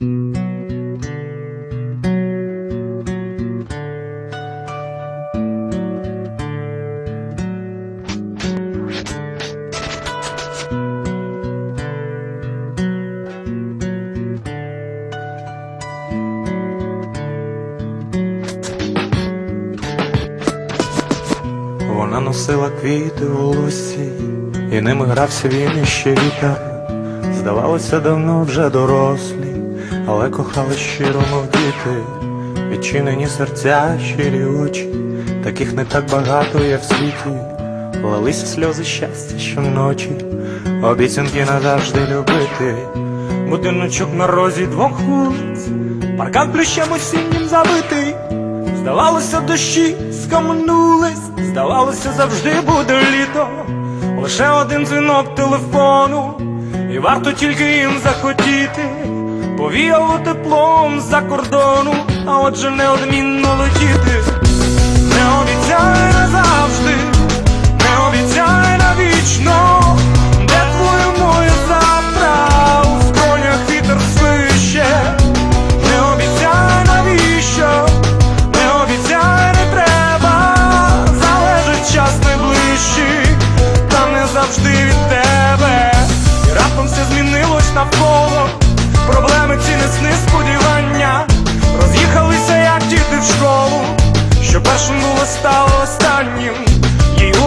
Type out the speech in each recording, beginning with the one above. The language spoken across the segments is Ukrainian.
Вона носила квіти лусі, і ними грався він іще вітер. Здавалося, давно вже дорослі, але кохали щиро, мов діти, відчинені серця, щирі очі, таких не так багато є в світі. Лилися сльози щастя щоночі, обіцянки назавжди любити. Будиночок на розі двох вулиць, паркан плющем осіннім забитий. Здавалося, дощі скаманулись, здавалося, завжди буде літо. Лише один дзвінок телефону, і варто тільки їм захотіти. Повіяло теплом за кордону, а отже неодмінно летіти. Не обіцяй назавжди,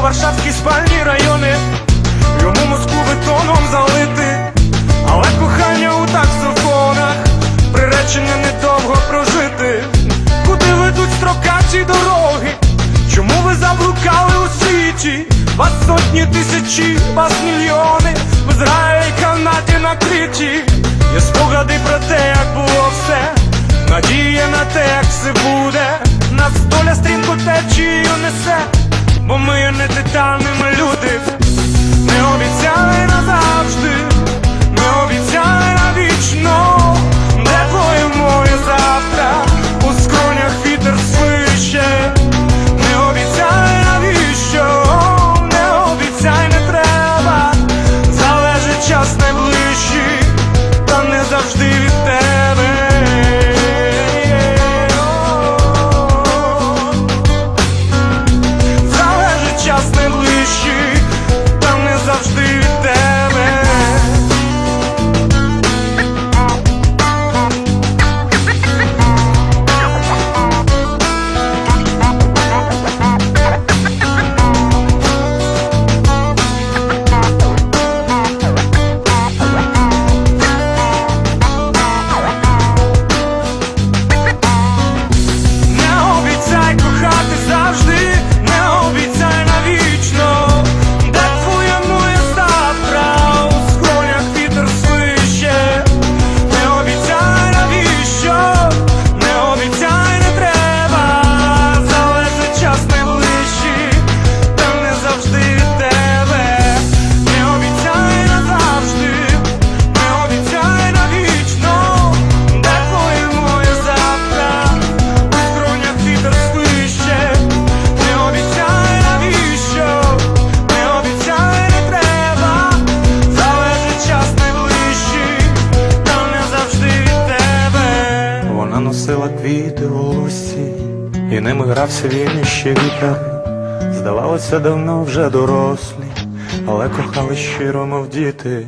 У спальні райони, йому Москву бетоном залити, але кохання у таксофонах, приречення недовго прожити. Куди ведуть строкаті дороги? Чому ви заблукали у світі? Вас сотні тисячі, вас мільйони, без раю і канаті накриті. Є спогади про те, як було все, надія на те, як все буде. Нас доля стрімко течією несе, бо ми є не титанами носила квіти в лусі, і ними грався він іще вітер. Здавалося, давно вже дорослі, але кохали щиро, мов діти.